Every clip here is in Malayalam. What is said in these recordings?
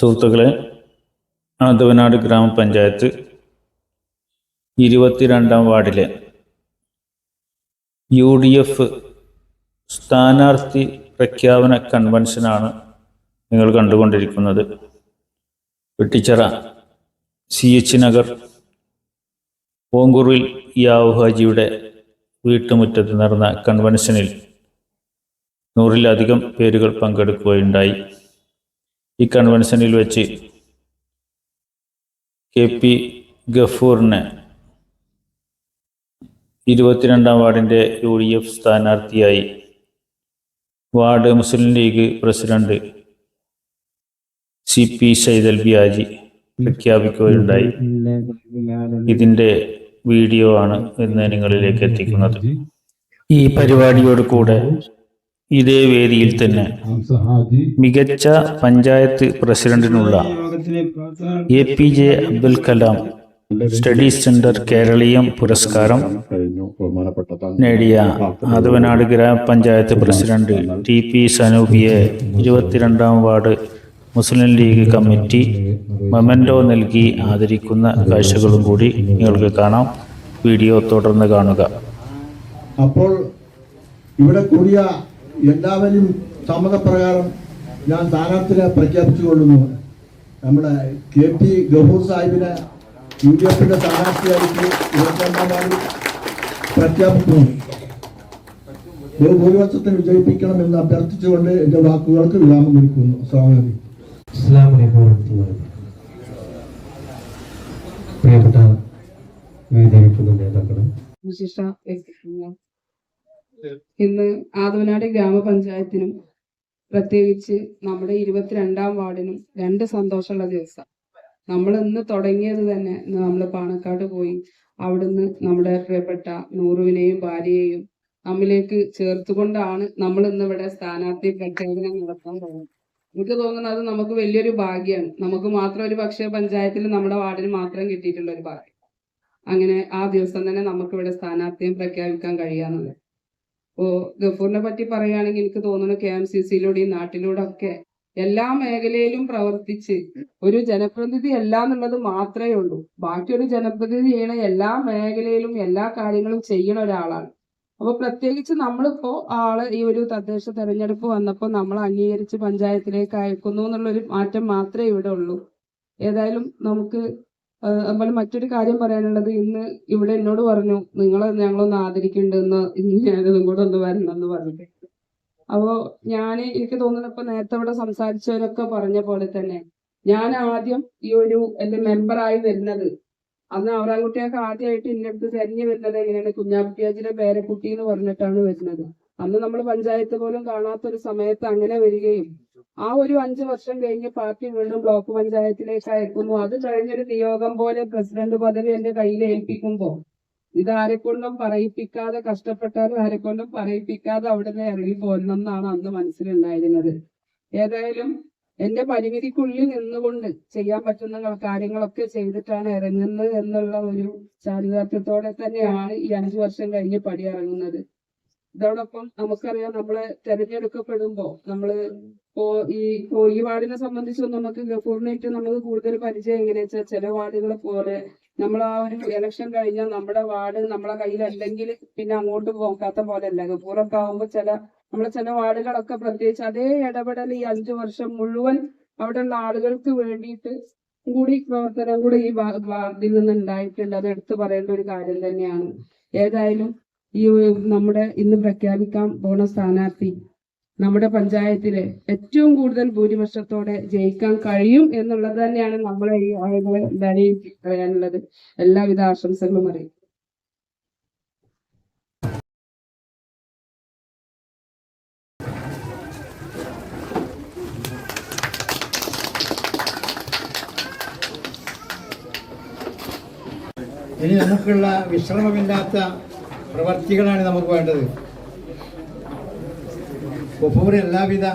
സുഹൃത്തുക്കളെ ആദവനാട് ഗ്രാമപഞ്ചായത്ത് ഇരുപത്തിരണ്ടാം വാർഡിലെ യു ഡി എഫ് സ്ഥാനാർത്ഥി പ്രഖ്യാപന കൺവെൻഷനാണ് നിങ്ങൾ കണ്ടുകൊണ്ടിരിക്കുന്നത്. വെട്ടിച്ചിറ സി എച്ച് നഗർ ഓങ്കുറിൽ യാവുഹാജിയുടെ വീട്ടുമുറ്റത്ത് നടന്ന കൺവെൻഷനിൽ നൂറിലധികം പേരുകൾ പങ്കെടുക്കുകയുണ്ടായി. ഈ കൺവെൻഷനിൽ വെച്ച് കെ പി ഗഫൂറിനെ ഇരുപത്തിരണ്ടാം വാർഡിന്റെ യു ഡി എഫ് സ്ഥാനാർത്ഥിയായി ward Muslim League president C P Saidal ബിയാജി പ്രഖ്യാപിക്കുകയുണ്ടായി. ഇതിന്റെ വീഡിയോ ആണ് ഇന്ന് നിങ്ങളിലേക്ക് എത്തിക്കുന്നത്. ഈ പരിപാടിയോട് കൂടെ ഇതേ വേദിയിൽ തന്നെ മികച്ച panchayat പ്രസിഡന്റിനുള്ള A P J Abdul Kalam study centre Keraleeyam പുരസ്കാരം നേടിയ ആദവനാട് ഗ്രാമപഞ്ചായത്ത് പ്രസിഡന്റ് ടി പി സനൂപിയെ ഇരുപത്തിരണ്ടാം ward Muslim League committee memento നൽകി ആദരിക്കുന്ന കാഴ്ചകളും കൂടി നിങ്ങൾക്ക് കാണാം. വീഡിയോ തുടർന്ന് കാണുക. അപ്പോൾ ഇവിടെ കൂടിയ എല്ലാവരും സമ്മതപ്രകാരം ഞാൻ സ്ഥാനാർത്ഥിനെ പ്രഖ്യാപിച്ചുകൊള്ളുന്നു. നമ്മുടെ കെ പി ഗഫൂർ സാഹിബിനെ യു ഡി എഫിന്റെ സ്ഥാനാർത്ഥിയായിട്ട് ഇരുപത്തിരണ്ടാം പ്രഖ്യാപിക്കുന്നു. ബഹുഭൂരിപക്ഷത്തിന് വിജയിപ്പിക്കണമെന്ന് അഭ്യർത്ഥിച്ചുകൊണ്ട് എന്റെ വാക്കുകൾക്ക് വിരാമം കുറിക്കുന്നു സ്വാഗതം അസ്സാം. പ്രിയപ്പെട്ട നേതാക്കളും. ഇന്ന് ആദവനാട് ഗ്രാമപഞ്ചായത്തിനും പ്രത്യേകിച്ച് നമ്മുടെ ഇരുപത്തിരണ്ടാം വാർഡിനും രണ്ട് സന്തോഷമുള്ള ദിവസം. നമ്മൾ ഇന്ന് തുടങ്ങിയത് തന്നെ ഇന്ന് നമ്മൾ പാണക്കാട് പോയി അവിടുന്ന് നമ്മുടെ പ്രിയപ്പെട്ട നൂറുവിനെയും ഭാര്യയെയും നമ്മിലേക്ക് ചേർത്തുകൊണ്ടാണ് നമ്മൾ ഇന്ന് ഇവിടെ സ്ഥാനാർത്ഥി പ്രഖ്യാപനം നടത്താൻ പോകുന്നത്. എനിക്ക് തോന്നുന്നത് നമുക്ക് വലിയൊരു ഭാഗ്യമാണ് നമുക്ക് മാത്രം ഒരു പക്ഷേ പഞ്ചായത്തിൽ നമ്മുടെ വാർഡിന് മാത്രം കിട്ടിയിട്ടുള്ള ഒരു ഭാഗ്യം. അങ്ങനെ ആ ദിവസം തന്നെ നമുക്ക് ഇവിടെ സ്ഥാനാർത്ഥിയും പ്രഖ്യാപിക്കാൻ കഴിയാന്നുള്ളത്. ഇപ്പോ ഗഫൂറിനെ പറ്റി പറയുകയാണെങ്കിൽ എനിക്ക് തോന്നുന്നു കെ എം സി സിയിലൂടെയും നാട്ടിലൂടെ ഒക്കെ എല്ലാ മേഖലയിലും പ്രവർത്തിച്ച് ഒരു ജനപ്രതിനിധി അല്ല എന്നുള്ളത് മാത്രമേ ഉള്ളൂ. ബാക്കി ഒരു ജനപ്രതിനിധി ചെയ്യണ എല്ലാ മേഖലയിലും എല്ലാ കാര്യങ്ങളും ചെയ്യണ ഒരാളാണ്. അപ്പൊ പ്രത്യേകിച്ച് നമ്മളിപ്പോ ആൾ ഈ ഒരു തദ്ദേശ തെരഞ്ഞെടുപ്പ് വന്നപ്പോൾ നമ്മൾ അംഗീകരിച്ച് പഞ്ചായത്തിലേക്ക് അയക്കുന്നു എന്നുള്ളൊരു മാറ്റം മാത്രമേ ഇവിടെ ഉള്ളൂ. ഏതായാലും നമുക്ക് അതുപോലെ മറ്റൊരു കാര്യം പറയാനുള്ളത്. ഇന്ന് ഇവിടെ എന്നോട് പറഞ്ഞു നിങ്ങളെ ഞങ്ങളൊന്ന് ആദരിക്കുന്നുണ്ടെന്ന് ഇന്ന് ഞാനതും കൂടെ ഒന്ന് വരണം എന്ന് പറഞ്ഞിട്ട്. അപ്പോ ഞാൻ എനിക്ക് തോന്നുന്നത് ഇപ്പൊ നേരത്തെ ഇവിടെ സംസാരിച്ചവരൊക്കെ പറഞ്ഞ പോലെ തന്നെ ഞാൻ ആദ്യം ഈ ഒരു എന്റെ മെമ്പറായി വരുന്നത് അന്ന് അവരാൻകുട്ടിയൊക്കെ ആദ്യമായിട്ട് എന്റെ അടുത്ത് തെരഞ്ഞു വരുന്നത് എങ്ങനെയാണ്? കുഞ്ഞാപ്പിയാജിന്റെ പേരക്കുട്ടി എന്ന് പറഞ്ഞിട്ടാണ് വരുന്നത്. അന്ന് നമ്മൾ പഞ്ചായത്ത് പോലും കാണാത്ത ഒരു സമയത്ത് അങ്ങനെ വരികയും ആ ഒരു അഞ്ചു വർഷം കഴിഞ്ഞ് പാർട്ടി വീണ്ടും ബ്ലോക്ക് പഞ്ചായത്തിലേക്ക് അയക്കുന്നു അത് കഴിഞ്ഞൊരു നിയോഗം പോലെ പ്രസിഡന്റ് പദവി എന്റെ കയ്യിൽ ഏൽപ്പിക്കുമ്പോൾ ഇത് ആരെക്കൊണ്ടും പറയിപ്പിക്കാതെ കഷ്ടപ്പെട്ടാലും ആരെക്കൊണ്ടും പറയിപ്പിക്കാതെ അവിടുന്ന് ഇറങ്ങി പോരണം എന്നാണ് അന്ന് മനസ്സിലുണ്ടായിരുന്നത്. ഏതായാലും എന്റെ പരിമിതിക്കുള്ളിൽ നിന്നുകൊണ്ട് ചെയ്യാൻ പറ്റുന്ന കാര്യങ്ങളൊക്കെ ചെയ്തിട്ടാണ് ഇറങ്ങുന്നത് എന്നുള്ള ഒരു ചാരിതാർത്ഥ്യത്തോടെ തന്നെയാണ് ഈ അഞ്ചു വർഷം കഴിഞ്ഞ് പടി ഇറങ്ങുന്നത് ഇതോടൊപ്പം നമുക്കറിയാം നമ്മൾ തെരഞ്ഞെടുക്കപ്പെടുമ്പോ നമ്മൾ ഇപ്പോ ഈ കോഴി വാർഡിനെ സംബന്ധിച്ച് നമുക്ക് ഗഫൂറിനായിട്ട് നമുക്ക് കൂടുതൽ പരിചയം എങ്ങനെയാ വെച്ചാൽ ചില വാർഡുകളെ പോലെ നമ്മൾ ആ ഒരു ഇലക്ഷൻ കഴിഞ്ഞാൽ നമ്മുടെ വാർഡ് നമ്മളെ കയ്യിലല്ലെങ്കിൽ പിന്നെ അങ്ങോട്ട് പോകാത്ത പോലെ അല്ല ഗഫൂറൊക്കെ ആകുമ്പോൾ ചില നമ്മളെ ചില വാർഡുകളൊക്കെ പ്രത്യേകിച്ച് അതേ ഇടപെടൽ ഈ അഞ്ചു വർഷം മുഴുവൻ അവിടെയുള്ള ആളുകൾക്ക് വേണ്ടിയിട്ട് കൂടി പ്രവർത്തനം കൂടി ഈ വാർഡിൽ നിന്ന് ഉണ്ടായിട്ടുണ്ട് അത് എടുത്തു പറയേണ്ട ഒരു കാര്യം തന്നെയാണ്. ഏതായാലും ഈ നമ്മുടെ ഇന്ന് പ്രഖ്യാപിക്കാൻ പോണ സ്ഥാനാർത്ഥി. നമ്മുടെ പഞ്ചായത്തിലെ ഏറ്റവും കൂടുതൽ ഭൂരിപക്ഷത്തോടെ ജയിക്കാൻ കഴിയും എന്നുള്ളത് തന്നെയാണ് നമ്മളെ ഈ ആളുകളെ എല്ലാവരെയും പറയാനുള്ളത് എല്ലാവിധ ആശംസകളും അറിയിക്കും ഇനി നമുക്കുള്ള വിശ്രമമില്ലാത്ത പ്രവർത്തികളാണ് നമുക്ക് വേണ്ടത്. ഗഫൂർ എല്ലാവിധ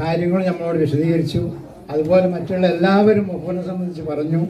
കാര്യങ്ങളും നമ്മളോട് വിശദീകരിച്ചു. അതുപോലെ മറ്റുള്ള എല്ലാവരും ഗഫൂറിനെ സംബന്ധിച്ച് പറഞ്ഞു.